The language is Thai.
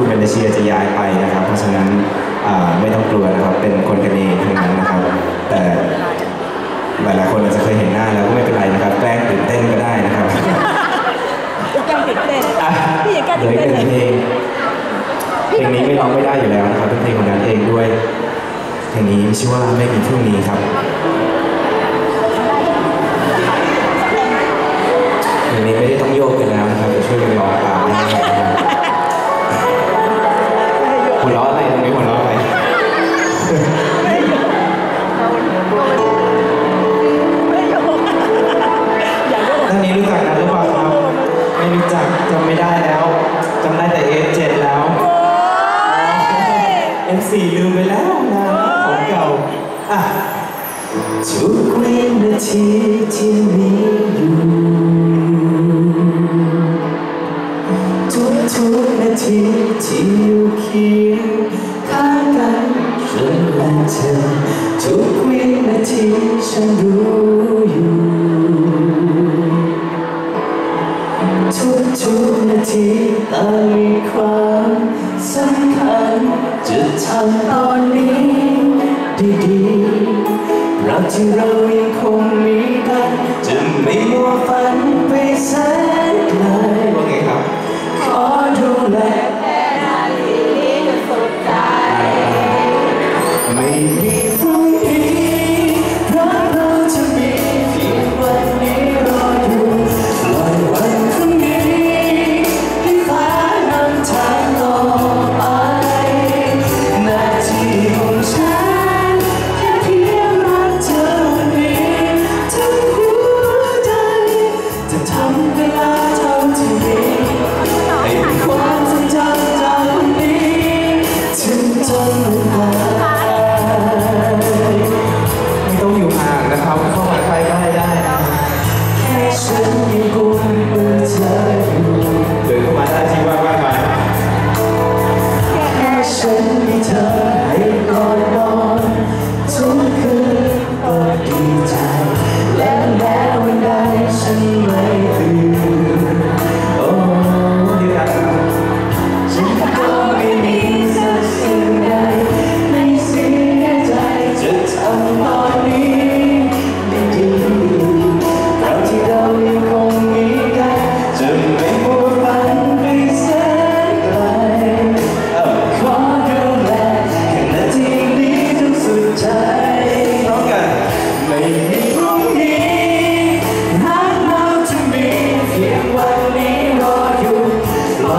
ทูมนเดเชียจะย้ายไปนะครับ เพราะฉะนั้นไม่ต้องกลัวนะครับ เป็นคนกันเองทั้งนั้นนะครับ แต่หลายหลายคนอาจจะเคยเห็นหน้าแล้วก็ไม่เป็นไรนะครับ แกล้งตื่นเต้นก็ได้นะครับแกล้งตื่นเต้นพี่อย่าแกล้งตื่นเต้นเพลงนี้ไม่ร้องไม่ได้อยู่แล้วนะครับเป็นเพลงของนันเองด้วยเพลงนี้ชื่อว่าไม่มีช่วงนี้ครับ ทุกวินาทีที่มีอยู่ทุกๆนาทีที่อยู่เคียงข้างกันฉันและเธอทุกวินาทีฉันรู้อยู่ทุกๆนาทีต่า 就让夜空